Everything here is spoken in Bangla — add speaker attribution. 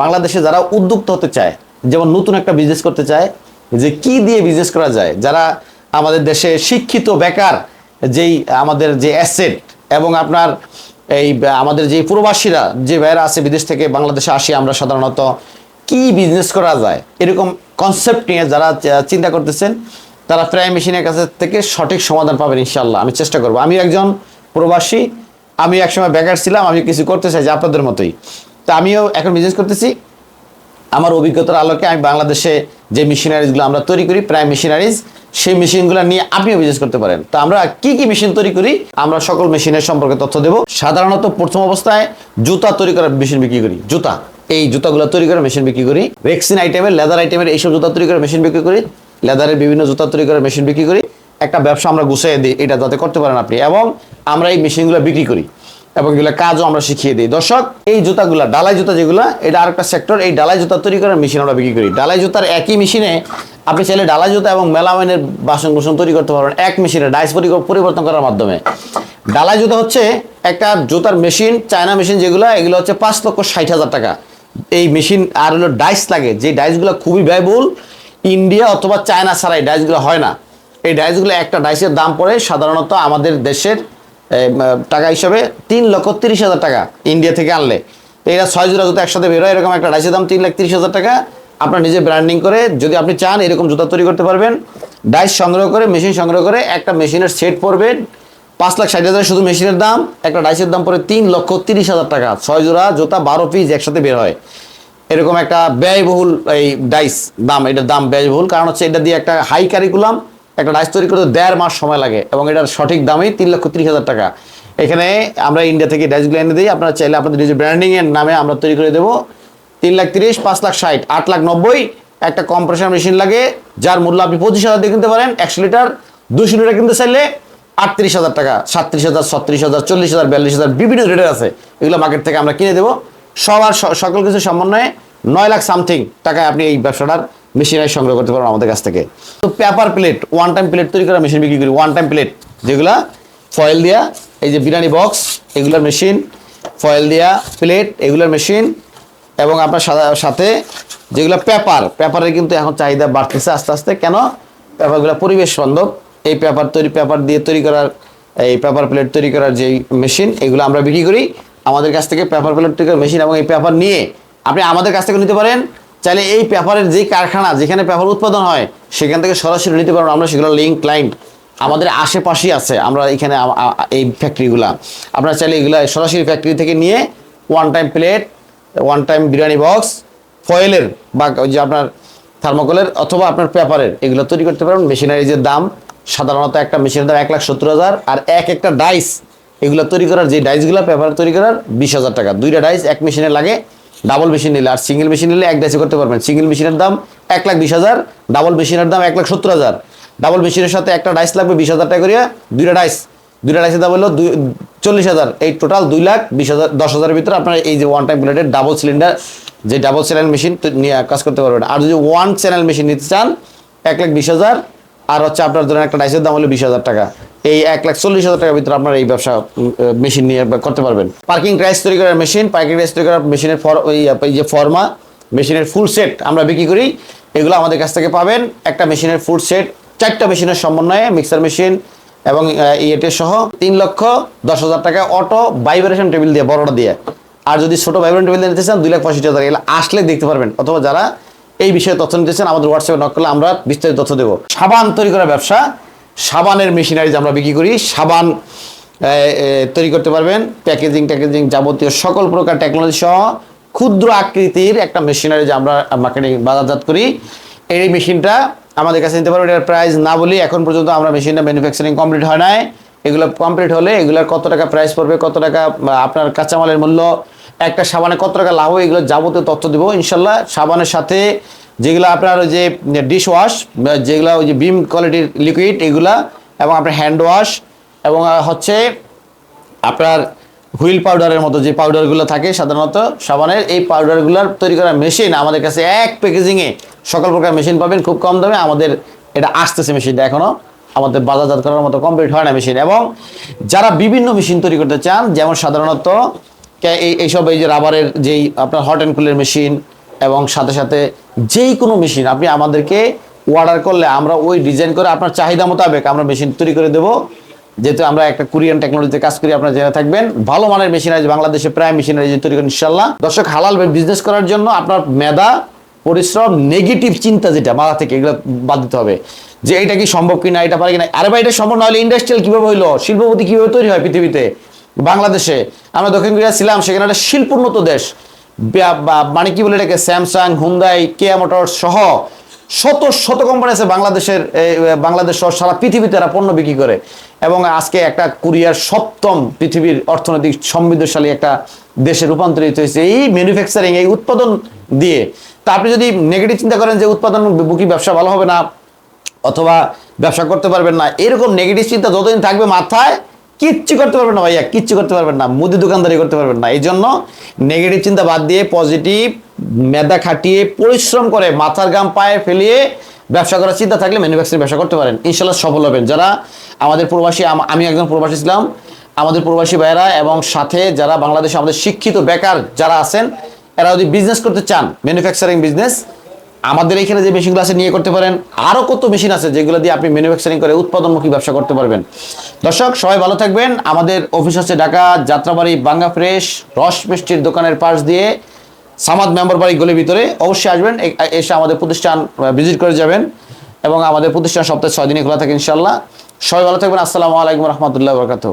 Speaker 1: বাংলাদেশে যারা উদ্যুক্ত হতে চায়, যেমন নতুন একটা বিজনেস করতে চায়, যে কি দিয়ে বিজনেস করা যায়, যারা আমাদের দেশে শিক্ষিত, বেকার, যেই আমাদের যে অ্যাসেট এবং আপনার এই, আমাদের যে প্রবাসীরা, যে ভাইয়েরা আছে বিদেশ থেকে বাংলাদেশে আসি, আমরা সাধারণত কি বিজনেস করা যায়? এরকম কনসেপ্ট নিয়ে যারা চিন্তা করতেছেন, তারা প্রায় মেশিনের কাছে থেকে সঠিক সমাধান পাবেন ইনশাল্লাহ আমি চেষ্টা করব। আমি একজন প্রবাসী আমি একসময় বেকার ছিলাম আমি কিছু করতে চাই যে আপনাদের মতোই। তা আমিও এখন বিজনেস করতেছি। আমার অভিজ্ঞতার আলোকে আমি বাংলাদেশে যে মেশিনারিজগুলো আমরা তৈরি করি, প্রায় মেশিনারিজ সেই মেশিনগুলো নিয়ে আপনিও বিজনেস করতে পারেন। তো আমরা কি কি মেশিন তৈরি করি, আমরা সকল মেশিনের সম্পর্কে তথ্য দেব। সাধারণত প্রথম অবস্থায় জুতা তৈরি করার মেশিন বিক্রি করি। জুতা। এই জুতাগুলো তৈরি করে মেশিন বিক্রি করি। রেক্সিন আইটেমের লেদার আইটেমের এইসব জুতা তৈরি করে মেশিন বিক্রি করি। লেদারের বিভিন্ন জুতা তৈরি করে মেশিন বিক্রি করি। একটা ব্যবসা আমরা গুছিয়ে দিই, এটা যাতে করতে পারেন আপনি। এবং আমরা এই মেশিনগুলো বিক্রি করি এবং এগুলো কাজও আমরা শিখিয়ে দিই। দর্শক, এই জুতাগুলা, ডালাই জুতা যেগুলো, এটা আরেকটা সেক্টর এই ডালাই জুতা তৈরি করার মেশিন আমরা বিক্রি করি। ডালাই জুতার একই মেশিনে আপনি চাইলে ডালাই জুতা এবং মেলামাইনের বাসন কুসন তৈরি করতে পারবেন। এক মেশিনে ডাইস পরি- পরিবর্তন করার মাধ্যমে। ডালাই জুতা হচ্ছে একটা জুতার মেশিন চায়না মেশিন যেগুলো, এগুলো হচ্ছে পাঁচ লক্ষ ষাট হাজার টাকা। এই মেশিন আর হলো ডাইস লাগে। যে ডাইসগুলো খুবই ব্যয়বহুল, ইন্ডিয়া অথবা চায়না ছাড়া এই ডাইসগুলো হয় না। এই ডাইসগুলো একটা ডাইসের দাম পড়ে সাধারণত আমাদের দেশের টাকা হিসাবে তিন লক্ষ তিরিশ হাজার টাকা ইন্ডিয়া থেকে আনলে। এরা ছয় জোড়া জুতো একসাথে বেরোয় এরকম একটা ডাইসের দাম তিন লাখ তিরিশ হাজার টাকা। আপনার নিজে ব্র্যান্ডিং করে, যদি আপনি চান এরকম জুতা তৈরি করতে পারবেন। ডাইস সংগ্রহ করে মেশিন সংগ্রহ করে, একটা মেশিনের সেট পড়বে পাঁচ লাখ ষাট হাজার শুধু মেশিনের দাম, একটা ডাইসের দাম পড়ে তিন লক্ষ তিরিশ হাজার টাকা। ছয় জোড়া জোতা, বারো পিস একসাথে বের হয়। এরকম একটা ব্যয়বহুল এই ডাইস দাম, এটার দাম ব্যয়বহুল। কারণ হচ্ছে এটা দিয়ে একটা হাই কারিকুলাম একটা ডাইস তৈরি করতে দেড় মাস সময় লাগে এবং এটার সঠিক দামই তিন লক্ষ তিরিশ হাজার টাকা। এখানে আমরা ইন্ডিয়া থেকে ডাইসগুলো এনে দিই। আপনারা চাইলে আপনাদের নিজের ব্র্যান্ডিংয়ের নামে আমরা তৈরি করে দেবো। তিন লাখ তিরিশ, পাঁচ লাখ ষাট, আট লাখ নব্বই, একটা কম্প্রেসার মেশিন লাগে, যার মূল্য আপনি পঁচিশ হাজার দিয়ে কিনতে পারেন, একশো লিটার। দুশো লিটার কিনতে চাইলে আটত্রিশ হাজার টাকা, সাতত্রিশ হাজার, ছত্রিশ হাজার, চল্লিশ হাজার, বিয়াল্লিশ হাজার বিভিন্ন রেটের আছে। এগুলো মার্কেট থেকে আমরা কিনে দেবো। সবার সকল কিছু সমন্বয়ে নয় লাখ সামথিং টাকায় আপনি এই ব্যবসাটার মেশিনারি সংগ্রহ করতে পারবেন আমাদের কাছ থেকে। তো paper plate one time plate তৈরি করা মেশিন বিক্রি করি। ওয়ান টাইম প্লেট যেগুলা ফয়েল দিয়া, এই যে বিরিয়ানি বক্স এগুলোর মেশিন ফয়েল দিয়া প্লেট এগুলোর মেশিন এবং আপনার সাথে যেগুলো পেপার পেপারের কিন্তু এখন চাহিদা বাড়তেছে আস্তে আস্তে। কেন? পেপারগুলো পরিবেশ বান্ধব। এই পেপার তৈরি, পেপার দিয়ে তৈরি করার, এই পেপার প্লেট তৈরি করার যে মেশিন, এগুলো আমরা বিক্রি করি। আমাদের কাছ থেকে পেপার প্লেট তৈরি করার মেশিন এবং এই পেপার নিয়ে আপনি আমাদের কাছ থেকে নিতে পারেন। চাইলে এই পেপারের যেই কারখানা, যেখানে পেপার উৎপাদন হয়, সেখান থেকে সরাসরি নিতে পারবেন আমরা সেগুলো লিঙ্ক ক্লায়েন্ট আমাদের আশেপাশেই আছে। আমরা এখানে এই ফ্যাক্টরিগুলা আপনারা চাইলে এগুলো সরাসরি ফ্যাক্টরি থেকে নিয়ে one time plate one time biryani box ফয়েলের বা ওই যে আপনার থার্মোকলের অথবা আপনার পেপারের এগুলো তৈরি করতে পারবেন মেশিনারিজের দাম সাধারণত একটা মেশিনের দাম এক লাখ সত্তর হাজার আর এক একটা ডাইস এগুলো তৈরি করার যে ডাইসগুলো পেপার তৈরি করার বিশ হাজার টাকা। দুইটা ডাইস এক মেশিনে লাগে ডাবল মেশিন নিলে। আর সিঙ্গেল মেশিন নিলে এক ডাইসে করতে পারবেন। সিঙ্গেল মেশিনের দাম এক লাখ বিশ হাজার ডাবল মেশিনের দাম এক লাখ সত্তর হাজার। ডাবল মেশিনের সাথে একটা ডাইস লাগবে বিশ হাজার টাকা করিয়া দুইটা ডাইস দুইটা ডাইসের দাম হলো দুই চল্লিশ হাজার। এই টোটাল দুই লাখ বিশ হাজার দশ হাজারের ভিতরে আপনার এই যে ওয়ান টাইম প্লেটের ডাবল সিলিন্ডার যে ডাবল চ্যানেল মেশিন নিয়ে কাজ করতে পারবেন। আর যদি ওয়ান চ্যানেল মেশিন নিতে চান, এক লাখ বিশ হাজার আর হচ্ছে আপনার ধরেন একটা ডাইসের দাম হলো বিশ হাজার টাকা। এই এক লাখ চল্লিশ হাজার টাকার ভিতরে আপনার এই ব্যবসা মেশিন নিয়ে করতে পারবেন। পার্কিং টাইস তৈরি করার মেশিন পার্কিং টাইস তৈরি করার মেশিনের ফর যে ফর্মা মেশিনের ফুল সেট আমরা বিক্রি করি। এগুলো আমাদের কাছ থেকে পাবেন। একটা মেশিনের ফুল সেট চারটা মেশিনের সমন্বয়ে মিক্সার মেশিন এবং ইয়েটে সহ তিন লক্ষ দশ হাজার টাকা অটো ভাইব্রেশন টেবিল দিয়ে, বড়টা দিয়ে। আর যদি ছোট ভাইব্রেশন টেবিল নিতে চান, দুই লাখ পঁয়ষট্টি হাজার এগুলো আসলে দেখতে পারবেন। অথবা যারা এই বিষয়ে তথ্য নিতে চান, আমাদের হোয়াটসঅ্যাপে নক করলে আমরা বিস্তারিত তথ্য দেবো। সাবান তৈরি করার ব্যবসা, সাবানের মেশিনারিজ আমরা বিক্রি করি, সাবান তৈরি করতে পারবেন। প্যাকেজিং, ট্যাকেজিং যাবতীয় সকল প্রকার টেকনোলজি সহ ক্ষুদ্র আকৃতির একটা মেশিনারি যে আমরা মার্কেটিং বাজারজাত করি। এই মেশিনটা আমাদের কাছে নিতে পারবেন, এটার প্রাইস না বলি এখন পর্যন্ত আমরা মেশিনটা ম্যানুফ্যাকচারিং কমপ্লিট হয় নাই। এগুলো কমপ্লিট হলে এগুলোর কত টাকা প্রাইস পড়বে, কত টাকা আপনার কাঁচামালের মূল্য একটা সাবানে কত টাকা লাভ হয়, এগুলো যাবতীয় তথ্য দেবো, ইনশাল্লাহ। সাবানের সাথে যেগুলো আপনার ওই যে ডিশ ওয়াশ যেগুলো ওই যে বিম কোয়ালিটির লিকুইড এগুলা, এবং আপনার হ্যান্ড ওয়াশ এবং হচ্ছে আপনার হুইল পাউডারের মতো যে পাউডারগুলো থাকে, সাধারণত সাবানের, এই পাউডারগুলোর তৈরি করা মেশিন আমাদের কাছে এক প্যাকেজিংয়ে সকল প্রকার মেশিন পাবেন, খুব কম দামে। আমাদের এটা আসতেছে মেশিনটা এখনও আমাদের বাজারজাত করার মতো কমপ্লিট হয় না মেশিন। এবং যারা বিভিন্ন মেশিন তৈরি করতে চান, যেমন সাধারণত এই এইসব এই যে রাবারের যেই আপনার হট অ্যান্ড কুলের মেশিন এবং সাথে সাথে যেই কোনো মেশিন আপনি আমাদেরকে অর্ডার করলে আমরা ওই ডিজাইন করে আপনার চাহিদা মোতাবেক আমরা মেশিন তৈরি করে দেবো। যেহেতু আমরা একটা কোরিয়ান টেকনোলজিতে কাজ করি, আপনারা জেনে থাকবেন। ভালো মানের মেশিনারি বাংলাদেশে প্রায় মেশিনারি তৈরি করেন ইনশাল্লাহ দর্শক, হালাল বিজনেস করার জন্য আপনার মেধা, পরিশ্রম নেগেটিভ চিন্তা যেটা, মাথা থেকে, এগুলো বাদ দিতে হবে। যে এটা কি সম্ভব কিনা, এটা পারে কিনা, আরে ভাই, এটা সম্ভব না হলে ইন্ডাস্ট্রিয়াল কীভাবে হইল, শিল্পপতি কীভাবে তৈরি হয় পৃথিবীতে? বাংলাদেশে। আমরা দক্ষিণ কোরিয়া ছিলাম, সেখানে একটা শিল্পোন্নত দেশ। মানে কি বলে এটাকে স্যামসাং হুন্দাই কেয়া মোটর সহ শত শত কোম্পানি আছে বাংলাদেশের বাংলাদেশ সহ সারা পৃথিবীতে এরা পণ্য বিক্রি করে। এবং আজকে একটা কোরিয়ার সপ্তম পৃথিবীর অর্থনৈতিক সমৃদ্ধশালী একটা দেশে রূপান্তরিত হয়েছে এই ম্যানুফ্যাকচারিং এই উৎপাদন দিয়ে। তা আপনি যদি নেগেটিভ চিন্তা করেন যে উৎপাদন বুকি ব্যবসা ভালো হবে না, অথবা ব্যবসা করতে পারবেন না, এরকম নেগেটিভ চিন্তা যতদিন থাকবে মাথায় কিচ্ছু করতে পারবেন না ভাইয়া, কিচ্ছু করতে পারবেন না, মুদি দোকানদারি করতে পারবেন না। এই জন্য নেগেটিভ চিন্তা বাদ দিয়ে পজিটিভ মেধা খাটিয়ে পরিশ্রম করে মাথার গাম পায়ে ফেলিয়ে ব্যবসা করার চিন্তা থাকলে ম্যানুফ্যাকচারিং ব্যবসা করতে পারেন। ইনশাল্লাহ সফল হবেন। যারা আমাদের প্রবাসী, আম- একজন প্রবাসী ছিলাম, আমাদের প্রবাসী ভাইয়েরা এবং সাথে যারা বাংলাদেশে আমাদের শিক্ষিত বেকার যারা আছেন, এরা যদি বিজনেস করতে চান ম্যানুফ্যাকচারিং বিজনেস আমাদের এখানে যে মেশিনগুলো আছে নিয়ে করতে পারেন। আরও কত মেশিন আছে যেগুলো দিয়ে আপনি ম্যানুফ্যাকচারিং করে উৎপাদনমুখী ব্যবসা করতে পারবেন। দর্শক, সবাই ভালো থাকবেন। আমাদের অফিস হচ্ছে ঢাকা, যাত্রাবাড়ি, বাঙ্গা ফ্রেশ রস মিষ্টির দোকানের পাশ দিয়ে সামাদ মেম্বার বাড়ি গলির ভিতরে অবশ্যই আসবেন। এসে আমাদের প্রতিষ্ঠান ভিজিট করে যাবেন এবং আমাদের প্রতিষ্ঠান সপ্তাহে ছয় দিনে খোলা থাকে ইনশাল্লাহ সবাই ভালো থাকবেন। আসসালামু আলাইকুম রহমতুল্লাহ বরকাত